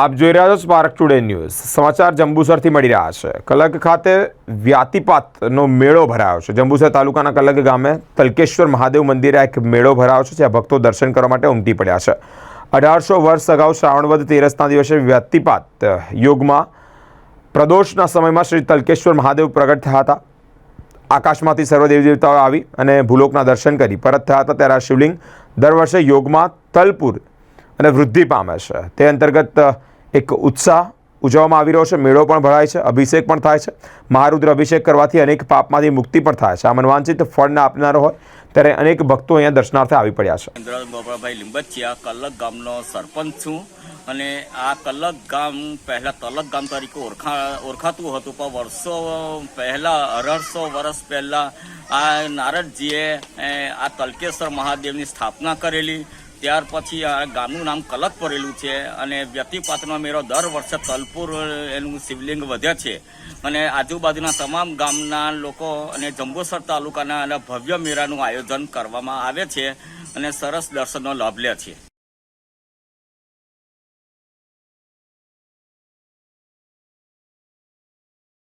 આપ જોઈ રહ્યા છો સ્પાર્ક ટુડે ન્યૂઝ. સમાચાર જંબુસરથી મળી રહ્યા છે. કલક ખાતે વ્યાતિપાતનો મેળો ભરાયો છે. જંબુસર તાલુકાના કલક ગામે તલકેશ્વર મહાદેવ મંદિરે એક મેળો ભરાયો છે, જ્યાં ભક્તો દર્શન કરવા માટે ઉમટી પડ્યા છે. અઢારસો વર્ષ અગાઉ શ્રાવણવદ તેરસના દિવસે વ્યાતિપાત યોગમાં પ્રદોષના સમયમાં શ્રી તલકેશ્વર મહાદેવ પ્રગટ થયા હતા. આકાશમાંથી સર્વ દેવી દેવતાઓ આવી અને ભૂલોકના દર્શન કરી પરત થયા હતા. ત્યારે આ શિવલિંગ દર વર્ષે યોગમાં તલપુર અને વૃદ્ધિ પામે છે. તે અંતર્ગત એક ઉત્સાહ ઉજવવામાં આવી રહ્યો છે. મેળો પણ ભરાય છે. અભિષેક પણ થાય છે. મહારુદ્ર અભિષેક કરવાથી અનેક પાપમાંથી મુક્તિ પણ થાય છે. આ મનવાંચિત ફળને આપનારો હોય ત્યારે અનેક ભક્તો અહીંયા દર્શનાર્થે આવી પડ્યા છે. ગોપાલભાઈ લીંબચિયા, કલક ગામનો સરપંચ છું અને આ કલક ગામ પહેલા તલક ગામ તરીકે ઓળખા, ઓળખાતું હતું, પણ વર્ષો પહેલા, અઢારસો વર્ષ પહેલા આ નારદજીએ આ તલકેશ્વર મહાદેવની સ્થાપના કરેલી. ત્યાર પછી આ ગામનું નામ કલક પડેલું છે અને વ્યતિપાતનો મેળો દર વર્ષે તલપુર એનું શિવલિંગ વધે છે. અને આજુબાજુના તમામ ગામના લોકો અને જંબુસર તાલુકાના અને ભવ્ય મેળાનું આયોજન કરવામાં આવે છે અને સરસ દર્શનનો લાભ લે છે.